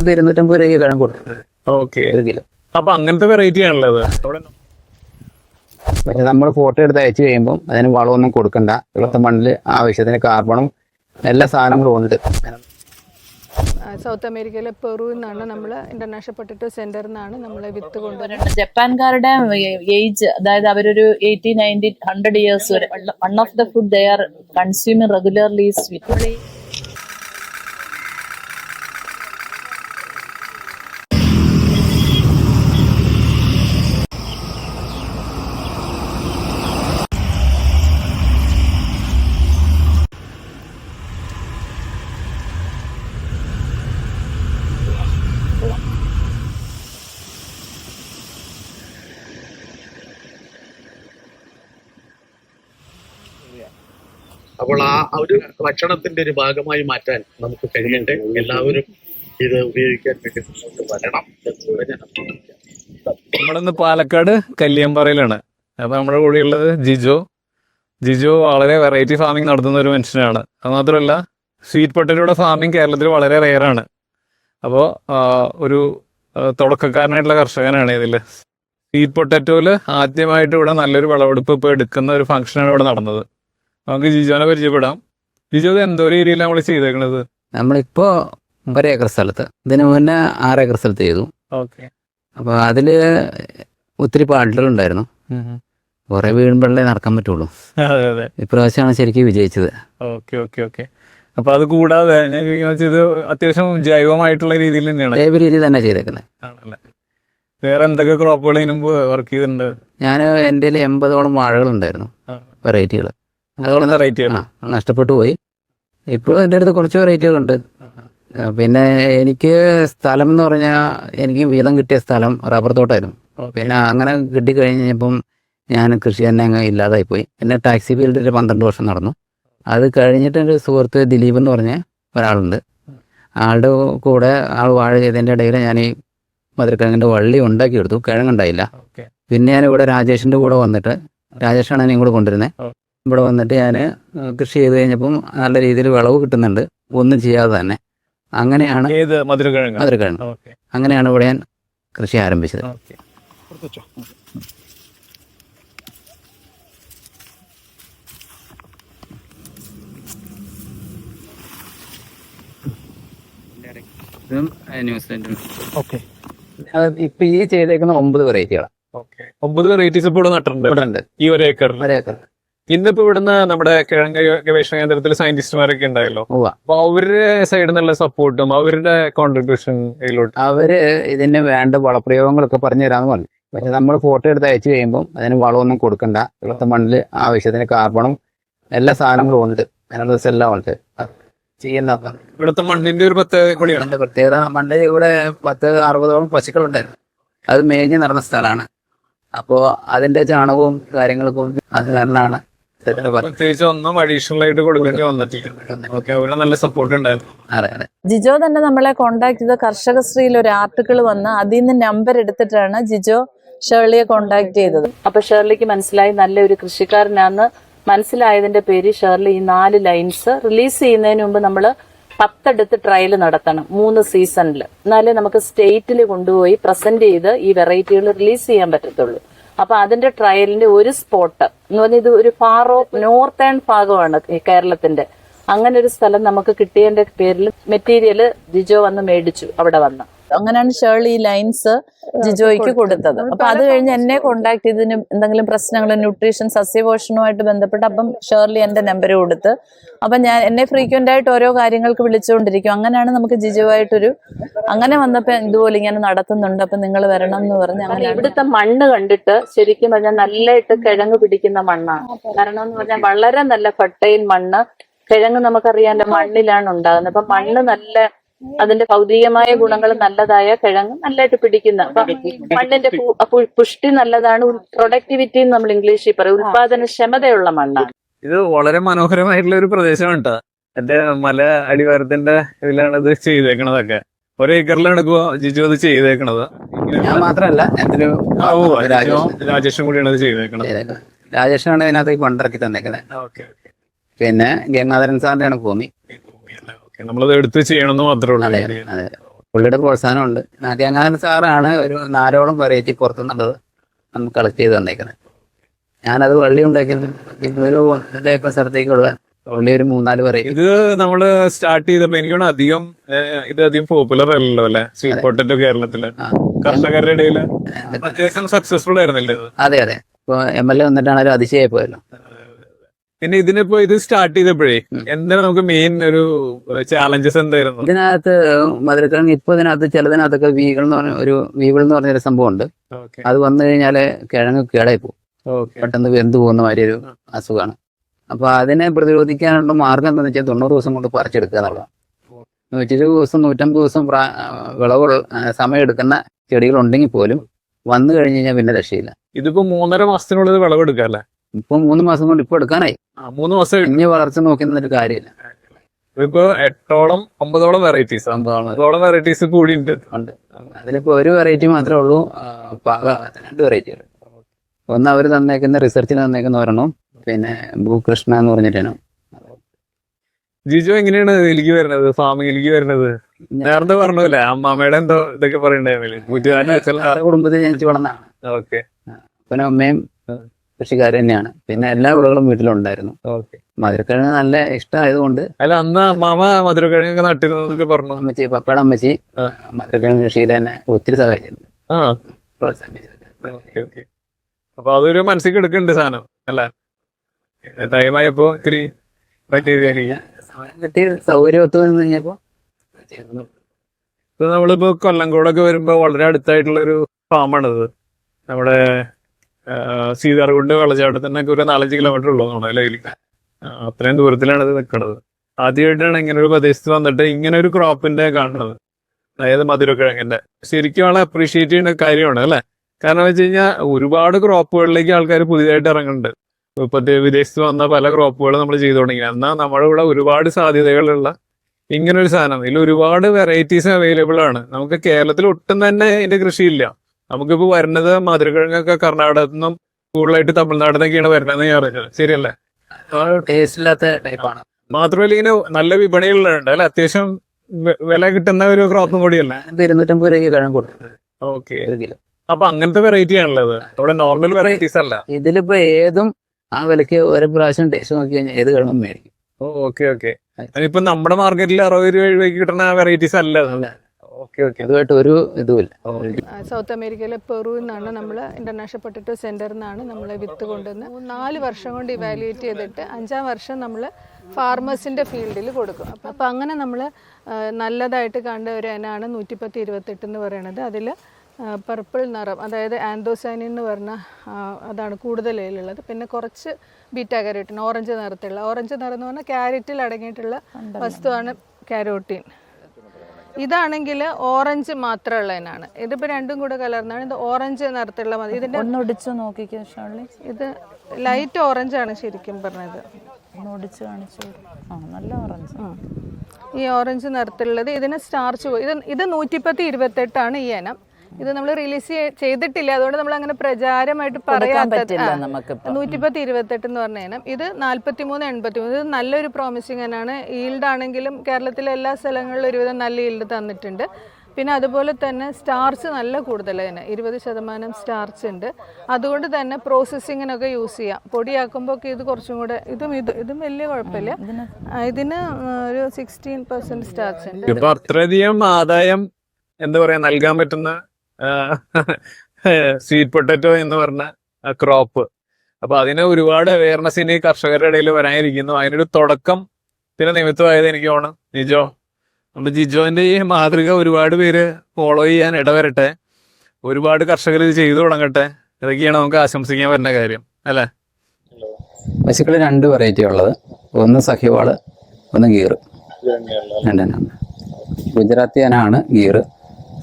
ഇത് ഇരുന്നൂറ്റമ്പത് രൂപയ്ക്ക് കിഴങ്ങ് കൊടുക്കുന്നത് ഓക്കെ. ഒരു കിലോ. അപ്പൊ അങ്ങനത്തെ വെറൈറ്റി ആണല്ലോ അവിടെ പക്ഷെ നമ്മൾ ഫോട്ടോ എടുത്ത് അയച്ചു കഴിയുമ്പോൾ അതിന് വളമൊന്നും കൊടുക്കണ്ട. ഇവിടുത്തെ മണ്ണിൽ ആവശ്യത്തിന് കാർബണും എല്ലാ സാധനങ്ങളും ഉണ്ട്. സൗത്ത് അമേരിക്കയിലെ പെറുവിൽ നിന്നാണ് നമ്മൾ ഇന്റർനാഷണൽ പൊട്ടറ്റോ സെന്ററിൽ നിന്നാണ് നമ്മൾ വിത്ത് കൊണ്ടുവരുന്നത്. ജപ്പാൻകാരുടെ ഏജ് അതായത് അവരൊരു എയ്റ്റി നയന്റി ഹൺഡ്രഡ് ഇയേഴ്സ് വരെ one of the food they are consuming regularly അപ്പോൾ ആ ഒരു ഭക്ഷണത്തിന്റെ ഒരു ഭാഗമായി മാറ്റാൻ നമുക്ക് കഴിയട്ടെ. എല്ലാവരും ഇത് ഉപയോഗിക്കാൻ വേണ്ടി വരണം എന്ന് ഞാൻ. നമ്മളിന്ന് പാലക്കാട് കല്യാമ്പാറയിലാണ് അപ്പൊ നമ്മുടെ കൂടെയുള്ളത് ജിജോ. ജിജോ വളരെ വെറൈറ്റി ഫാമിംഗ് നടത്തുന്ന ഒരു മനുഷ്യനാണ്. അത് മാത്രമല്ല സ്വീറ്റ് പൊട്ടറ്റോയുടെ ഫാമിംഗ് കേരളത്തിൽ വളരെ റെയറാണ് അപ്പോൾ ഒരു തുടക്കക്കാരനായിട്ടുള്ള കർഷകനാണ് ഇതിൽ സ്വീറ്റ് പൊട്ടറ്റോയിൽ ആദ്യമായിട്ട് ഇവിടെ നല്ലൊരു വിളവെടുപ്പ് ഇപ്പോൾ എടുക്കുന്ന ഒരു ഫംഗ്ഷനാണ് ഇവിടെ നടന്നത്. നമുക്ക് ജിജോനെ പരിചയപ്പെടാം. ജിജോ എന്തോ ഏരിയയിലാണ് നമ്മൾ ചെയ്തേക്കണത്? നമ്മളിപ്പോ ഏക്കർ സ്ഥലത്ത്. ഇതിന് മുന്നേ ഏക്കർ സ്ഥലത്ത് ചെയ്തു. ഓക്കെ. അപ്പോൾ അതിൽ ഒത്തിരി പാട്ടുകളുണ്ടായിരുന്നു. കുറെ വീഴുമ്പോഴേ നടക്കാൻ പറ്റുള്ളൂ. ഇപ്രാവശ്യമാണ് ശരിക്കും വിജയിച്ചത്. Okay okay okay. അപ്പൊ അത് കൂടാതെ ഇത് അത്യാവശ്യം ജൈവമായിട്ടുള്ള രീതിയിൽ തന്നെയാണ്. ജൈവ രീതി തന്നെ ചെയ്തേക്കുന്നത്? വേറെ എന്തൊക്കെ ക്രോപ്പുകൾ വർക്ക് ചെയ്തിട്ടുണ്ട്? ഞാൻ എന്റെ എൺപതോളം വാഴകളുണ്ടായിരുന്നു. ഉണ്ടായിരുന്നു വെറൈറ്റികൾ അതുകൊണ്ട് റേറ്റ് ആ നഷ്ടപ്പെട്ടു പോയി. ഇപ്പോഴും എന്റെ അടുത്ത് കുറച്ച് വെറൈറ്റികളുണ്ട് പിന്നെ എനിക്ക് സ്ഥലം എന്ന് പറഞ്ഞാൽ എനിക്ക് വീതം കിട്ടിയ സ്ഥലം റബ്ബർ തോട്ടായിരുന്നു. പിന്നെ അങ്ങനെ കിട്ടിക്കഴിഞ്ഞപ്പം ഞാൻ കൃഷി തന്നെ അങ്ങ് ഇല്ലാതായി പോയി. പിന്നെ ടാക്സി ഫീൽഡിൽ പന്ത്രണ്ട് വർഷം നടന്നു. അത് കഴിഞ്ഞിട്ട് എന്റെ സുഹൃത്ത് ദിലീപ് എന്ന് പറഞ്ഞ ഒരാളുണ്ട്. ആളുടെ കൂടെ ആൾ വാഴ ചെയ്തതിന്റെ ഇടയിൽ ഞാൻ ഈ മധുരക്കിഴങ്ങിന്റെ വള്ളി ഉണ്ടാക്കി എടുത്തു കിഴങ്ങുണ്ടായില്ല. പിന്നെ ഞാൻ ഇവിടെ രാജേഷിന്റെ കൂടെ വന്നിട്ട് രാജേഷാണ് എന്നെ ഇങ്ങോട്ട് കൊണ്ടുവരുന്നത്. ഇവിടെ വന്നിട്ട് ഞാൻ കൃഷി ചെയ്ത് കഴിഞ്ഞപ്പം നല്ല രീതിയിൽ വിളവ് കിട്ടുന്നുണ്ട്. ഒന്നും ചെയ്യാതെ തന്നെ. അങ്ങനെയാണ് മധുരക്കിഴങ്ങ്? അങ്ങനെയാണ് ഇവിടെ ഞാൻ കൃഷി ആരംഭിച്ചത്. ഇപ്പൊ ഈ ചെയ്തേക്കുന്ന ഒമ്പത് വെറൈറ്റികളാണ് ഒമ്പത് വെറൈറ്റീസ് ഇപ്പോൾ നട്ടിട്ടുണ്ട്. ഈ ഒരു ഏക്കറിൽ ഒരേക്കർ ഇന്നിപ്പോ ഇവിടുന്ന് നമ്മുടെ കിഴങ്ങ് ഗവേഷണ കേന്ദ്രത്തിൽ സയന്റിസ്റ്റുമാരൊക്കെ ഉണ്ടായല്ലോ. അപ്പൊ അവരുടെ സൈഡിൽ നിന്നുള്ള സപ്പോർട്ടും അവരുടെ കോൺട്രിബ്യൂഷൻ ഇതിലോട്ട്. അവർ ഇതിന് വേണ്ട വളപ്രയോഗങ്ങളൊക്കെ പറഞ്ഞു തരാന്ന് പറഞ്ഞു. പക്ഷെ നമ്മൾ ഫോട്ടോ എടുത്ത് അയച്ചു കഴിയുമ്പോൾ അതിന് വളമൊന്നും കൊടുക്കണ്ട. ഇവിടുത്തെ മണ്ണിൽ ആവശ്യത്തിന് കാർബണും എല്ലാ സാധനങ്ങളും ഉണ്ട്. മിനറൽസ് എല്ലാം ഉണ്ട്. ചെയ്യുന്ന ഇവിടുത്തെ മണ്ണിന്റെ ഒരു പ്രത്യേകത പ്രത്യേകത മണ്ണിൽ ഇവിടെ പത്ത് അറുപതോളം പശുക്കളുണ്ടായിരുന്നു. അത് മേഞ്ഞ് നടന്ന സ്ഥലമാണ്. അപ്പോ അതിന്റെ ചാണകവും കാര്യങ്ങൾക്കും അത് കാരണമാണ്. പ്രത്യേകിച്ച് ഒന്നും അഡീഷണൽ ആയിട്ട് കൊടുക്കേണ്ടി വന്നിട്ടില്ല. ഓക്കെ നല്ല സപ്പോർട്ട് ഉണ്ടായിരുന്നു. അതെ അതെ. ജിജോ തന്നെ നമ്മളെ കോണ്ടാക്ട് ചെയ്ത കർഷക സ്ത്രീയിൽ ഒരു ആർട്ടിക്കിൾ വന്ന് അതിൽ നിന്ന് നമ്പർ എടുത്തിട്ടാണ് ജിജോ ഷേർലിയെ കോണ്ടാക്ട് ചെയ്തത്. അപ്പൊ ഷേർലിക്ക് മനസ്സിലായി നല്ലൊരു കൃഷിക്കാരനാന്ന് മനസ്സിലായതിന്റെ പേര് ഷേർലി ഈ നാല് ലൈൻസ് റിലീസ് ചെയ്യുന്നതിന് മുമ്പ് നമ്മൾ പത്തെടുത്ത് ട്രയൽ നടത്തണം മൂന്ന് സീസണിൽ എന്നാലേ നമുക്ക് സ്റ്റേറ്റിൽ കൊണ്ടുപോയി പ്രസന്റ് ചെയ്ത് ഈ വെറൈറ്റികൾ റിലീസ് ചെയ്യാൻ പറ്റത്തുള്ളൂ. അപ്പൊ അതിന്റെ ട്രയലിന്റെ ഒരു സ്പോട്ട് എന്ന് പറഞ്ഞാൽ ഇത് ഒരു ഓഫ് നോർത്തേൺ ഭാഗമാണ് ഈ കേരളത്തിന്റെ. അങ്ങനെ ഒരു സ്ഥലം നമുക്ക് കിട്ടിയതിന്റെ പേരിൽ മെറ്റീരിയൽ ജിജോ വന്ന് മേടിച്ചു അവിടെ വന്ന്. അങ്ങനെയാണ് ഷേർലി ഈ ലൈൻസ് ജിജോയ്ക്ക് കൊടുത്തത്. അപ്പൊ അത് കഴിഞ്ഞ് എന്നെ കോണ്ടാക്ട് ചെയ്തതിന് എന്തെങ്കിലും പ്രശ്നങ്ങൾ ന്യൂട്രീഷൻ സസ്യപോഷണവുമായിട്ട് ബന്ധപ്പെട്ട് അപ്പം ഷേർലി എന്റെ നമ്പർ കൊടുത്ത്. അപ്പൊ ഞാൻ എന്നെ ഫ്രീക്വന്റ് ആയിട്ട് ഓരോ കാര്യങ്ങൾക്ക് വിളിച്ചുകൊണ്ടിരിക്കും. അങ്ങനെയാണ് നമുക്ക് ജിജുവായിട്ടൊരു അങ്ങനെ വന്നപ്പോ ഇതുപോലെ ഇങ്ങനെ നടത്തുന്നുണ്ട്. അപ്പൊ നിങ്ങൾ വരണം എന്ന് പറഞ്ഞ് അങ്ങനെ ഇവിടുത്തെ മണ്ണ് കണ്ടിട്ട് ശരിക്കും പറഞ്ഞാൽ നല്ലതായിട്ട് കിഴങ്ങ് പിടിക്കുന്ന മണ്ണാണ്. കാരണം എന്ന് പറഞ്ഞാൽ വളരെ നല്ല ഫർട്ടൈൽ മണ്ണ്. കിഴങ്ങ് നമുക്കറിയാൻ മണ്ണിലാണ് ഉണ്ടാകുന്നത്. അപ്പൊ മണ്ണ് നല്ല അതിന്റെ ഭൗതികമായ ഗുണങ്ങൾ നല്ലതായ കിഴങ്ങ് നല്ലതായിട്ട് പിടിക്കുന്ന മണ്ണിന്റെ പുഷ്ടി നല്ലതാണ്. പ്രൊഡക്ടിവിറ്റി നമ്മൾ ഇംഗ്ലീഷിൽ പറയും. ഉൽപാദനക്ഷമതയുള്ള മണ്ണാണ്. ഇത് വളരെ മനോഹരമായിട്ടുള്ള ഒരു പ്രദേശമാണ് കേട്ടോ എന്റെ മല അടിവാരത്തിന്റെ ഇതിലാണ് ഇത് ചെയ്തേക്കണതൊക്കെ. ഒരു ഏക്കറിലാണ് ജിജു അത് ചെയ്തേക്കണത്. ഞാൻ മാത്രമല്ല രാജേഷ് കൂടിയാണ് രാജേഷനാണ് ചെയ്തേക്കണത്. ചെയ്തേക്കുന്നത്. രാജേഷാണ് ഇതിനകത്ത് കൊണ്ടിറക്കി തന്നേക്കുന്നത് ഓക്കെ. പിന്നെ ഗംഗാധരൻ സാറിന്റെയാണ് ഭൂമി. നമ്മളത് എടുത്ത് ചെയ്യണമെന്ന് മാത്രമേ ഉള്ളൂ. പുള്ളിയുടെ പുള്ളിയുടെ പ്രോത്സാഹനമുണ്ട്. നാട്യാങ്ങാനൻ സാറാണ് ഒരു നാലോളം വെറൈറ്റി പുറത്തുനിന്നുള്ളത് നമുക്ക് കളക്ട് ചെയ്ത് തന്നേക്കുന്നത്. ഞാനത് വള്ളി ഉണ്ടാക്കി ഒരു ഒന്നരയൊക്കെ സ്ഥലത്തേക്കുള്ള വള്ളി ഒരു മൂന്നാൽ വെറൈറ്റി ഇത് നമ്മൾ സ്റ്റാർട്ട് ചെയ്തപ്പോ എനിക്ക് അധികം ഇത് അധികം പോപ്പുലർ അല്ലല്ലോ അല്ലെ? സ്വീറ്റ് പൊട്ടറ്റോ കേരളത്തിൽ. കർഷകരുടെ ഇടയിൽ അത്യാവശ്യം സക്സസ്ഫുൾ ആയിരുന്നില്ലേ അതെ അതെ. ഇപ്പൊ എം എൽ എ വന്നിട്ടാണല്ലോ അതിശയായി പോയല്ലോ. പിന്നെ ഇതിനിപ്പോ ഇത് സ്റ്റാർട്ട് ചെയ്തപ്പോഴേ എന്താണ് നമുക്ക് മെയിൻ ഒരു ചാലഞ്ചസ് എന്തായിരുന്നു? ഇതിനകത്ത് മധുരക്കിഴങ്ങ് ഇപ്പൊ ഇതിനകത്ത് ചിലതിനകത്തൊക്കെ വീകൾ എന്ന് പറഞ്ഞ ഒരു വീവിൾ എന്ന് പറഞ്ഞൊരു സംഭവം ഉണ്ട് അത് വന്നു കഴിഞ്ഞാൽ കിഴങ്ങ് കേടായി പോകും. പെട്ടെന്ന് വെന്ത് പോകുന്ന മാതിരി ഒരു അസുഖമാണ്. അപ്പൊ അതിനെ പ്രതിരോധിക്കാനുള്ള മാർഗം എന്താണെന്ന് വെച്ചാൽ തൊണ്ണൂറ് ദിവസം കൊണ്ട് പറിച്ചെടുക്കുക എന്നുള്ളതാണ്. നൂറ്റി ഇരുപത് ദിവസം നൂറ്റമ്പത് ദിവസം വിളവ് സമയം എടുക്കുന്ന ചെടികളുണ്ടെങ്കിൽ പോലും വന്നു കഴിഞ്ഞു കഴിഞ്ഞാൽ പിന്നെ രക്ഷയില്ല. ഇതിപ്പോ മൂന്നര മാസത്തിനുള്ളിൽ വിളവെടുക്കാം അല്ലേ? ഇപ്പൊ മൂന്ന് മാസം കൊണ്ട് ഇപ്പൊ എടുക്കാനായി. മൂന്ന് മാസം ഇനി വളർച്ച നോക്കുന്ന ഒരു കാര്യമില്ല. ഇപ്പൊ എട്ടോളം ഒമ്പതോളം വെറൈറ്റീസ് ഒമ്പതോളം വെറൈറ്റീസ് കൂടി ഉണ്ട് ഉണ്ട്. അതിലിപ്പോ ഒരു വെറൈറ്റി മാത്രമേ ഉള്ളൂ. പാക രണ്ട് വെറൈറ്റികൾ ഒന്ന് അവർ തന്നേക്കുന്ന റിസർച്ചിന് തന്നേക്കുന്ന ഒരെണ്ണം. പിന്നെ ഭൂകൃഷ്ണ എന്ന് പറഞ്ഞിട്ടാണ് ജിജു എങ്ങനെയാണ് എനിക്ക് വരുന്നത്? ഫാമിങ്ങിലേക്ക് വരുന്നത്? നേരത്തെ പറഞ്ഞല്ലേ? അമ്മാമ്മയുടെ എന്തോ ഇതൊക്കെ പറയണ്ടേ കുടുംബത്തിൽ ജനിച്ചു വളർന്നാണ് ഓക്കെ. അപ്പനും അമ്മയും കൃഷിക്കാർ തന്നെയാണ്. പിന്നെ എല്ലാ വിളകളും വീട്ടിലുണ്ടായിരുന്നു. മധുരക്കിഴങ്ങ് നല്ല ഇഷ്ടമായതുകൊണ്ട് അല്ല അന്ന് മാമ മധുരക്കിഴങ്ങൊക്കെ നട്ടിരുന്നതൊക്കെ പറഞ്ഞു? അമ്മച്ചി പപ്പയുടെ അമ്മച്ചി. മധുരക്കിഴങ്ങ് കൃഷിയിൽ തന്നെ ഒത്തിരി ഓക്കെ അപ്പൊ അതൊരു മനസ്സിൽ എടുക്കുന്നുണ്ട് സാധനം അല്ല? ടൈമായപ്പോ ഇത്തിരി കിട്ടി സൗകര്യം ഒത്തു വന്നു കഴിഞ്ഞപ്പോ നമ്മളിപ്പോ കൊല്ലംകോടൊക്കെ വരുമ്പോ വളരെ അടുത്തായിട്ടുള്ള ഒരു ഫാമാണിത് നമ്മുടെ സീതാർകുണ്ട് വെള്ളച്ചാട്ടത്തിനൊക്കെ ഒരു നാലഞ്ച് കിലോമീറ്റർ ഉള്ളതാണ് അല്ലെ അത്രയും ദൂരത്തിലാണ് ഇത് നിൽക്കുന്നത് ആദ്യമായിട്ടാണ് ഇങ്ങനെ ഒരു പ്രദേശത്ത് വന്നിട്ട് ഇങ്ങനെ ഒരു ക്രോപ്പിന്റെ കാണുന്നത്. അതായത് മധുരക്കിഴങ്ങിന്റെ. ശരിക്കും ആളെ അപ്രീഷിയേറ്റ് ചെയ്യുന്ന കാര്യമാണ് അല്ലെ? കാരണം വെച്ച് കഴിഞ്ഞാൽ ഒരുപാട് ക്രോപ്പുകളിലേക്ക് ആൾക്കാർ പുതിയതായിട്ട് ഇറങ്ങുന്നുണ്ട്. ഇപ്പൊ വിദേശത്ത് വന്ന പല ക്രോപ്പുകൾ നമ്മൾ ചെയ്തു തുടങ്ങി. എന്നാൽ നമ്മുടെ ഇവിടെ ഒരുപാട് സാധ്യതകളുള്ള ഇങ്ങനെ ഒരു സാധനം. ഇതിൽ ഒരുപാട് വെറൈറ്റീസ് അവൈലബിൾ ആണ്. നമുക്ക് കേരളത്തിൽ ഒട്ടും തന്നെ ഇതിന്റെ കൃഷിയില്ല. നമുക്കിപ്പോ വരുന്നത് മധുരക്കിഴങ്ങൊക്കെ കർണാടകത്തിൽ നിന്നും കൂടുതലായിട്ട് തമിഴ്നാട്ടിൽ നിന്നൊക്കെയാണ് വരുന്നതെന്ന് ഞാൻ അറിഞ്ഞത്. ശരിയല്ലേ? ടേസ്റ്റ് ഇല്ലാത്ത ടൈപ്പാണ് മാത്രമല്ല ഇങ്ങനെ നല്ല വിപണികളിലുണ്ട് അല്ലെ? അത്യാവശ്യം വില കിട്ടുന്ന ഒരു ക്രോപ്പും കൂടിയല്ലേ? ഇരുന്നൂറ്റമ്പത് രൂപയ്ക്ക് കിഴങ്ങ് ഓക്കെ. അപ്പൊ അങ്ങനത്തെ വെറൈറ്റി ആണല്ലോ നമ്മുടെ നോർമൽ വെറൈറ്റീസ് അല്ല. ഇതിലിപ്പോ ഏതും ആ വിലക്ക് ഒരു പ്രാവശ്യം ടേസ്റ്റ് നോക്കി കഴിഞ്ഞാൽ ഏത് കിഴങ്ങും മേടിക്കും. Okay okay. ഇപ്പൊ നമ്മുടെ മാർക്കറ്റിൽ അറുപത് രൂപ രൂപയ്ക്ക് കിട്ടുന്ന വെറൈറ്റീസ് അല്ല. Okay okay. അതുമായിട്ട് ഒരു ഇതുമില്ല. സൗത്ത് അമേരിക്കയിലെ പെറു നിന്നാണ് നമ്മൾ ഇന്റർനാഷണൽ പൊട്ടറ്റോ സെന്ററിൽ നിന്നാണ് നമ്മൾ വിത്ത് കൊണ്ടുവന്ന് നാല് വർഷം കൊണ്ട് ഇവാലുവേറ്റ് ചെയ്തിട്ട് അഞ്ചാം വർഷം നമ്മൾ ഫാർമേഴ്സിന്റെ ഫീൽഡിൽ കൊടുക്കും. അപ്പം അപ്പം അങ്ങനെ നമ്മൾ നല്ലതായിട്ട് കണ്ട ഒരു ഇനമാണ് നൂറ്റിപ്പത്ത് ഇരുപത്തെട്ട് എന്ന് പറയുന്നത് അതിൽ പർപ്പിൾ നിറം അതായത് ആൻഡോസാനി എന്ന് പറഞ്ഞ അതാണ് കൂടുതൽ ഇതിലുള്ളത് പിന്നെ കുറച്ച് ബീറ്റാ കാരോട്ടിൻ ഓറഞ്ച് നിറത്തിലുള്ള ഓറഞ്ച് നിറം എന്ന് പറഞ്ഞാൽ ക്യാരറ്റിൽ അടങ്ങിയിട്ടുള്ള വസ്തുവാണ് കാരോട്ടീൻ. ഇതാണെങ്കിൽ ഓറഞ്ച് മാത്രമുള്ളതിനാണ്. ഇതിപ്പോൾ രണ്ടും കൂടെ കലർന്നാണ്. ഇത് ഓറഞ്ച് നിറത്തിലുള്ള മതി. ഇതിന്റെ ഒന്ന് ഒടിച്ചു നോക്കിക്കോ ഷോളി. ഇത് ലൈറ്റ് ഓറഞ്ച് ആണ് ശരിക്കും പറഞ്ഞത്. കാണിച്ചു ആ നല്ല ഓറഞ്ച്. ഈ ഓറഞ്ച് നിറത്തിലുള്ളത് ഇതിന് സ്റ്റാർച്ച് പോയി. ഇത് ഇത് നൂറ്റിപ്പത്തി ഇരുപത്തെട്ടാണ് ഈ ഇനം. ഇത് നമ്മൾ റിലീസ് ചെയ്തിട്ടില്ല. അതുകൊണ്ട് നമ്മൾ അങ്ങനെ പ്രചാരമായിട്ട് പറയാൻ പറ്റില്ല നമുക്കിപ്പോ. നൂറ്റിപ്പത്ത് ഇരുപത്തെട്ട് എന്ന് പറഞ്ഞ ഇനം. ഇത് നാല്പത്തി മൂന്ന് എൺപത്തി മൂന്ന് ഇത് നല്ലൊരു പ്രോമിസിങ് തന്നെയാണ് ഈൽഡ് ആണെങ്കിലും കേരളത്തിലെ എല്ലാ സ്ഥലങ്ങളിലും ഒരുവിധം നല്ല ഈൽഡ് തന്നിട്ടുണ്ട്. പിന്നെ അതുപോലെ തന്നെ സ്റ്റാർച്ച് നല്ല കൂടുതലാണ് ഇരുപത് ശതമാനം സ്റ്റാർച്ച് ഉണ്ട്. അതുകൊണ്ട് തന്നെ പ്രോസസ്സിങ്ങിനൊക്കെ യൂസ് ചെയ്യാം. പൊടിയാക്കുമ്പോൾ ഒക്കെ ഇത് കുറച്ചും കൂടെ ഇതും ഇത് ഇതും വലിയ കുഴപ്പമില്ല. ഇതിന് ഒരു സിക്സ്റ്റീൻ പെർസെന്റ് സ്റ്റാർച്ച് ഉണ്ട്. ഇപ്പൊ അത്രയധികം ആദായം എന്താ പറയാ നൽകാൻ പറ്റുന്ന സ്വീറ്റ് പൊട്ടറ്റോ എന്ന് പറഞ്ഞ ക്രോപ്പ് അപ്പൊ അതിന് ഒരുപാട് അവയർനെസ് ഇനി കർഷകരുടെ ഇടയിൽ വരാനിരിക്കുന്നു. അതിനൊരു തുടക്കം ത്തിന് നിമിത്തമായത് എനിക്ക് തോന്നുന്നു. ജിജോ. അപ്പൊ ജിജോന്റെ ഈ മാതൃക ഒരുപാട് പേര് ഫോളോ ചെയ്യാൻ ഇടവരട്ടെ. ഒരുപാട് കർഷകർ ഇത് ചെയ്തു തുടങ്ങട്ടെ. ഇതൊക്കെയാണ് നമുക്ക് ആശംസിക്കാൻ പറ്റുന്ന കാര്യം. അല്ലെ? പശുക്കൾ രണ്ട് വെറൈറ്റി ഉള്ളത്. ഒന്ന് സഹിവാൾ ഒന്ന് ഗീറ്. രണ്ടെണ്ണം ഗുജറാത്തി അനാണ് ഗീറ്.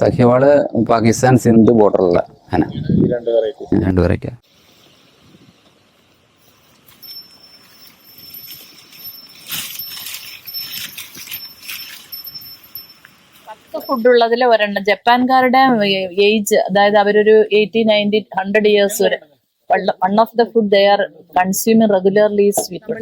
സഖ്യവാൾ പാകിസ്ഥാൻ സിന്ധു ബോർഡറുള്ള അന രണ്ട് വെറൈറ്റി ഫുഡ് ഉള്ളതിൽ ഒരെണ്ണം. ജപ്പാൻകാരുടെ ഏജ് അതായത് അവരൊരു എയ്റ്റി നയന്റി ഹൺഡ്രഡ് ഇയേഴ്സ് വരെ. One of the food they are consuming regularly sweet